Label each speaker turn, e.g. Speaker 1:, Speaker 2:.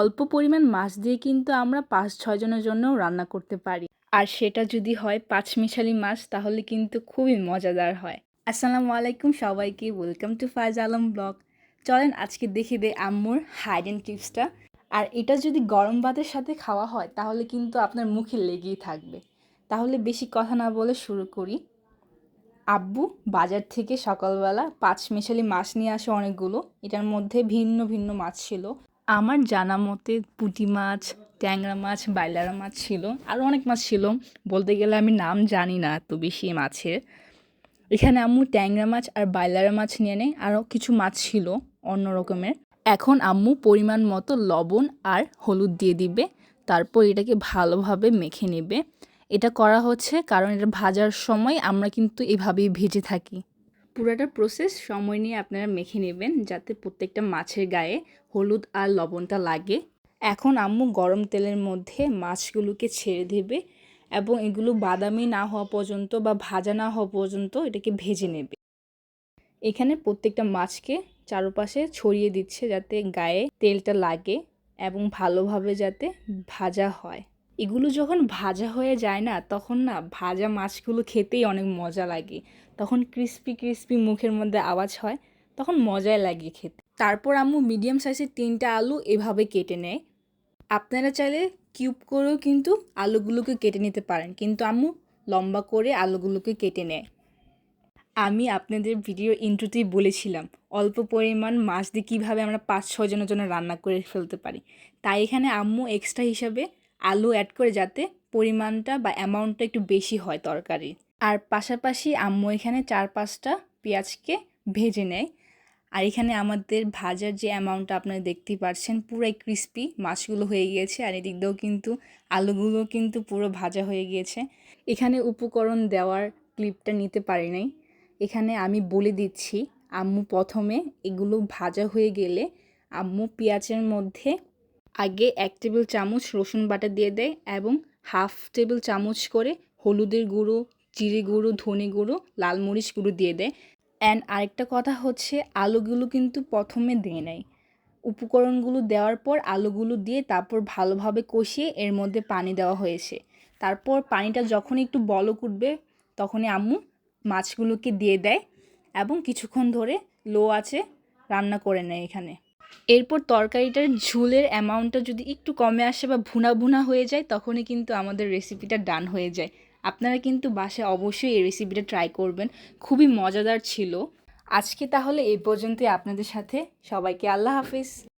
Speaker 1: অল্প পরিমাণ মাছ দিয়ে কিন্তু আমরা পাঁচ ছয়জনের জন্যও রান্না করতে পারি। আর সেটা যদি হয় পাঁচমিশালি মাছ, তাহলে কিন্তু খুবই মজাদার হয়। আসসালামু আলাইকুম সবাইকে welcome to Faiz Alam blog চলেন আজকে দেখে দে আম্মুর হাইড অ্যান্ড টিপসটা আর এটা যদি গরম ভাতের সাথে খাওয়া হয়, তাহলে কিন্তু আপনার মুখে লেগেই থাকবে। তাহলে বেশি কথা না বলে শুরু করি। আব্বু বাজার থেকে সকালবেলা পাঁচ মেশালি মাছ নিয়ে আসে অনেকগুলো। এটার মধ্যে ভিন্ন ভিন্ন মাছ ছিল। আমার জানা মতে পুঁটি মাছ, ট্যাংরা মাছ, বাইলারা মাছ ছিল। আরও অনেক মাছ ছিল। বলতে গেলে আমি নাম জানি না এত বেশি মাছের। এখানে আম্মু ট্যাংরা মাছ আর বাইলারা মাছ নিয়ে নেয়। আরও কিছু মাছ ছিল অন্য রকমের। এখন আম্মু পরিমাণ মতো লবণ আর হলুদ দিয়ে দিবে। তারপর এটাকে ভালোভাবে মেখে নেবে। এটা করা হচ্ছে কারণ এটা ভাজার সময় আমরা কিন্তু এভাবেই ভেজে থাকি। পুরাটা প্রসেস সময় নিয়ে আপনারা মেখে নেবেন যাতে প্রত্যেকটা মাছের গায়ে হলুদ আর লবণটা লাগে। এখন আম্মু গরম তেলের মধ্যে মাছগুলোকে ছেড়ে দেবে এবং এগুলো বাদামি না হওয়া পর্যন্ত বা ভাজা না হওয়া পর্যন্ত এটাকে ভেজে নেবে। এখানে প্রত্যেকটা মাছকে চারপাশে ছড়িয়ে দিচ্ছে যাতে গায়ে তেলটা লাগে এবং ভালোভাবে যাতে ভাজা হয়। এগুলো যখন ভাজা হয়ে যায় না, তখন না ভাজা মাছগুলো খেতেই অনেক মজা লাগে। তখন ক্রিস্পি ক্রিস্পি মুখের মধ্যে আওয়াজ হয়, তখন মজাই লাগে খেতে। তারপর আম্মু মিডিয়াম সাইজের তিনটা আলু এভাবে কেটে নেয়। আপনারা চাইলে কিউব করেও কিন্তু আলুগুলোকে কেটে নিতে পারেন, কিন্তু আম্মু লম্বা করে আলুগুলোকে কেটে নেয়। আমি আপনাদের ভিডিও ইন্ট্রোতেই বলেছিলাম, অল্প পরিমাণ মাছ দিয়ে কীভাবে আমরা পাঁচ ছজনের জন্য রান্না করে ফেলতে পারি। তাই এখানে আম্মু এক্সট্রা হিসাবে আলু অ্যাড করে যাতে পরিমাণটা বা অ্যামাউন্টটা একটু বেশি হয় তরকারি। আর পাশাপাশি আম্মু এখানে চার পাঁচটা পেঁয়াজকে ভেজে নেয়। আর এখানে আমাদের ভাজার যে অ্যামাউন্টটা আপনারা দেখতেই পাচ্ছেন পুরাই ক্রিস্পি মাছগুলো হয়ে গিয়েছে। আর এদিক দিয়েও কিন্তু আলুগুলো কিন্তু পুরো ভাজা হয়ে গিয়েছে। এখানে উপকরণ দেওয়ার ক্লিপটা নিতে পারি নাই। এখানে আমি বলে দিচ্ছি, আম্মু প্রথমে এগুলো ভাজা হয়ে গেলে আম্মু পেঁয়াজের মধ্যে আগে এক টেবিল চামচ রসুন বাটা দিয়ে দেয় এবং হাফ টেবিল চামচ করে হলুদের গুঁড়ো, জিরে গুঁড়ো, ধনে গুঁড়ো, লাল মরিচ গুঁড়ো দিয়ে দেয় অ্যান্ড আরেকটা কথা হচ্ছে, আলুগুলো কিন্তু প্রথমে দিয়ে নেয় উপকরণগুলো দেওয়ার পর আলুগুলো দিয়ে তারপর ভালোভাবে কষিয়ে এর মধ্যে পানি দেওয়া হয়েছে। তারপর পানিটা যখন একটু বলক উঠবে, তখনই আম্মু মাছগুলোকে দিয়ে দেয় এবং কিছুক্ষণ ধরে লো আছে রান্না করে নেয় এখানে। এরপর তরকারিটার ঝুলের অ্যামাউন্টটা যদি একটু কমে আসে বা ভুনা ভুনা হয়ে যায়, তখনই কিন্তু আমাদের রেসিপিটা ডান হয়ে যায়। আপনারা কিন্তু বাসায় অবশ্যই এই রেসিপিটা ট্রাই করবেন। খুবই মজাদার ছিল। আজকে তাহলে এই পর্যন্তই আপনাদের সাথে। সবাইকে আল্লাহ হাফিজ।